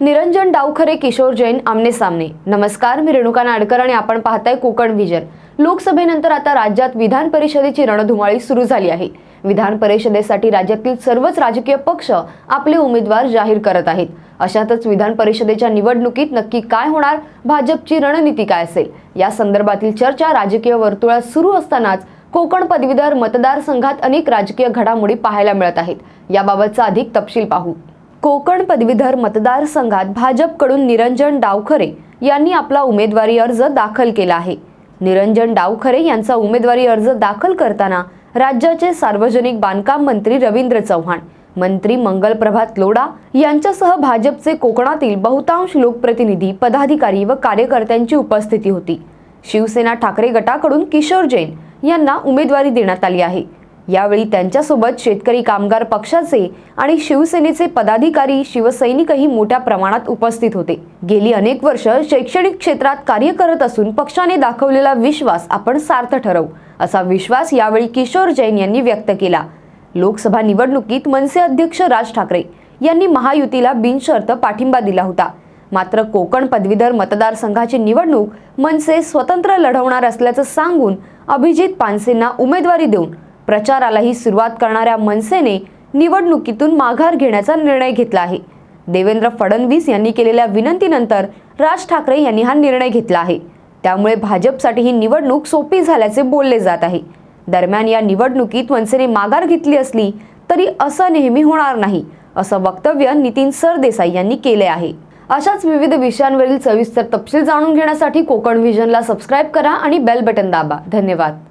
निरंजन डावखरे किशोर जैन आमने सामने. नमस्कार मी रेणुका नाडकर आणि आपण पाहताय कोकण विजन. लोकसभेनंतर आता राज्यात विधान परिषदेची रणधुमाळी सुरू झाली आहे. विधान परिषदेसाठी राज्यातील सर्वच राजकीय पक्ष आपले उमेदवार जाहीर करत आहेत. अशातच विधान परिषदेच्या निवडणुकीत नक्की काय होणार भाजपची रणनीती काय असेल या संदर्भातील चर्चा राजकीय वर्तुळात सुरू असतानाच कोकण पदवीधर मतदारसंघात अनेक राजकीय घडामोडी पाहायला मिळत आहेत. याबाबतचा अधिक तपशील पाहू. कोकण पदवीधर मतदारसंघात भाजपकडून निरंजन डावखरे यांनी आपला उमेदवारी अर्ज दाखल केला आहे. निरंजन डावखरे यांचा उमेदवारी अर्ज दाखल करताना राज्याचे सार्वजनिक बांधकाम मंत्री रवींद्र चव्हाण मंत्री मंगलप्रभात लोडा यांच्यासह भाजपचे कोकणातील बहुतांश लोकप्रतिनिधी पदाधिकारी व कार्यकर्त्यांची उपस्थिती होती. शिवसेना ठाकरे गटाकडून किशोर जैन यांना उमेदवारी देण्यात आली आहे. यावेळी त्यांच्यासोबत शेतकरी कामगार पक्षाचे आणि शिवसेनेचे पदाधिकारी शिवसैनिकही मोठ्या प्रमाणात उपस्थित होते. गेली अनेक वर्ष शैक्षणिक क्षेत्रात कार्य करत असून पक्षाने दाखवलेला विश्वास आपण सार्थ ठरवू असा विश्वास यावेळी किशोर जैन यांनी व्यक्त केला. लोकसभा निवडणुकीत मनसे अध्यक्ष राज ठाकरे यांनी महायुतीला बिनशर्त पाठिंबा दिला होता. मात्र कोकण पदवीधर मतदारसंघाची निवडणूक मनसे स्वतंत्र लढवणार असल्याचं सांगून अभिजित पानसेंना उमेदवारी देऊन प्रचारालाही सुरुवात करणाऱ्या मनसेने निवडणुकीतून माघार घेण्याचा निर्णय घेतला आहे. देवेंद्र फडणवीस यांनी केलेल्या विनंतीनंतर राज ठाकरे यांनी हा निर्णय घेतला आहे. त्यामुळे भाजपसाठी ही निवडणूक सोपी झाल्याचे बोलले जात आहे. दरम्यान या निवडणुकीत मनसेने माघार घेतली असली तरी असं नेहमी होणार नाही असं वक्तव्य नितीन सरदेसाई यांनी केले आहे. अशाच विविध विषयांवरील सविस्तर तपशील जाणून घेण्यासाठी कोकण व्हिजनला सबस्क्राईब करा आणि बेल बटन दाबा. धन्यवाद.